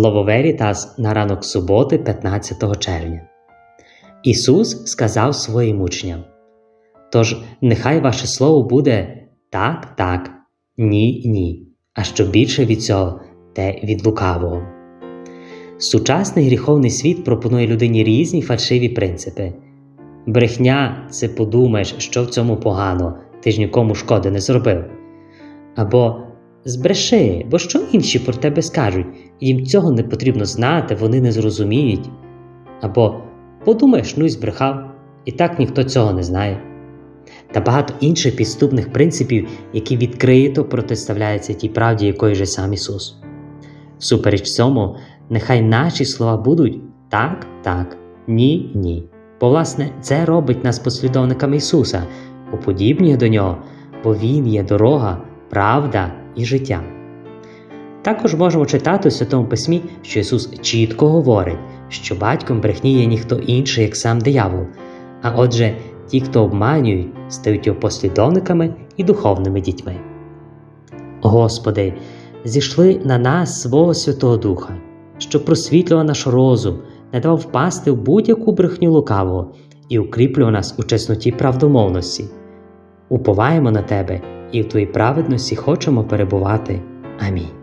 Слово Верітас на ранок суботи, 15 червня. Ісус сказав своїм учням: Тож нехай ваше слово буде так, так, ні, ні, а що більше від цього, те від лукавого. Сучасний гріховний світ пропонує людині різні фальшиві принципи. Брехня це подумаєш, що в цьому погано, ти ж нікому шкоди не зробив. Або збреши, бо що інші про тебе скажуть, їм цього не потрібно знати, вони не зрозуміють. Або подумаєш, ну і збрехав, і так ніхто цього не знає. Та багато інших підступних принципів, які відкрито протиставляються тій правді, якої же сам Ісус. Всупереч цьому, нехай наші слова будуть так, так, ні, ні. Бо, власне, це робить нас послідовниками Ісуса, уподібнює до Нього, бо Він є дорога, правда і життя. Також можемо читати у Святому Письмі, що Ісус чітко говорить, що батьком брехні є ніхто інший, як сам диявол. А отже, ті, хто обманюють, стають його послідовниками і духовними дітьми. Господи, зійшли на нас свого Святого Духа, що просвітлював наш розум, не давав впасти в будь-яку брехню лукавого і укріплював нас у чесноті правдомовності. Уповаємо на Тебе і в Твоїй праведності хочемо перебувати. Амінь.